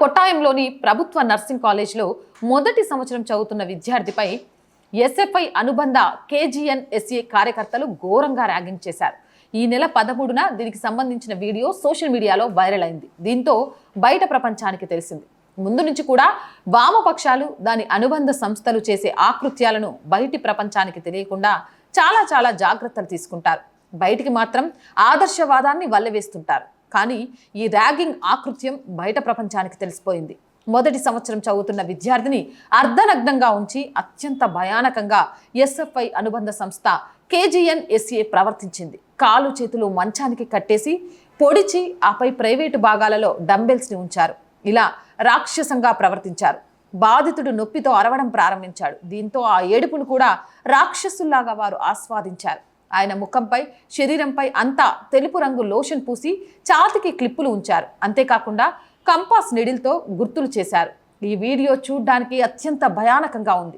కొట్టాయంలోని ప్రభుత్వ నర్సింగ్ కాలేజ్లో మొదటి సంవత్సరం చదువుతున్న విద్యార్థిపై ఎస్ఎఫ్ఐ అనుబంధ కేజీఎన్ ఎస్ఏ కార్యకర్తలు ఘోరంగా ర్యాగింగ్ చేశారు. ఈ నెల పదమూడున దీనికి సంబంధించిన వీడియో సోషల్ మీడియాలో వైరల్ అయింది. దీంతో బయట ప్రపంచానికి తెలిసింది. ముందు నుంచి కూడా వామపక్షాలు దాని అనుబంధ సంస్థలు చేసే ఆకృత్యాలను బయటి ప్రపంచానికి తెలియకుండా చాలా చాలా జాగ్రత్తలు తీసుకుంటారు. బయటికి మాత్రం ఆదర్శవాదాన్ని వల్లవేస్తుంటారు కానీ ఈ ర్యాగింగ్ ఆకృత్యం బయట ప్రపంచానికి తెలిసిపోయింది. మొదటి సంవత్సరం చదువుతున్న విద్యార్థిని అర్ధనగ్నంగా ఉంచి అత్యంత భయానకంగా ఎస్ఎఫ్ఐ అనుబంధ సంస్థ కేజీఎన్ ఎస్ఏ ప్రవర్తించింది. కాలు చేతులు మంచానికి కట్టేసి పొడిచి ఆపై ప్రైవేటు భాగాలలో డంబెల్స్ని ఉంచారు. ఇలా రాక్షసంగా ప్రవర్తించారు. బాధితుడు నొప్పితో అరవడం ప్రారంభించాడు. దీంతో ఆ ఏడుపును కూడా రాక్షసుల్లాగా వారు ఆస్వాదించారు. ఆయన ముఖంపై శరీరంపై అంతా తెలుపు రంగు లోషన్ పూసి ఛాతికి క్లిప్పులు ఉంచారు. అంతేకాకుండా కంపాస్ నిడిల్తో గుర్తులు చేశారు. ఈ వీడియో చూడ్డానికి అత్యంత భయానకంగా ఉంది.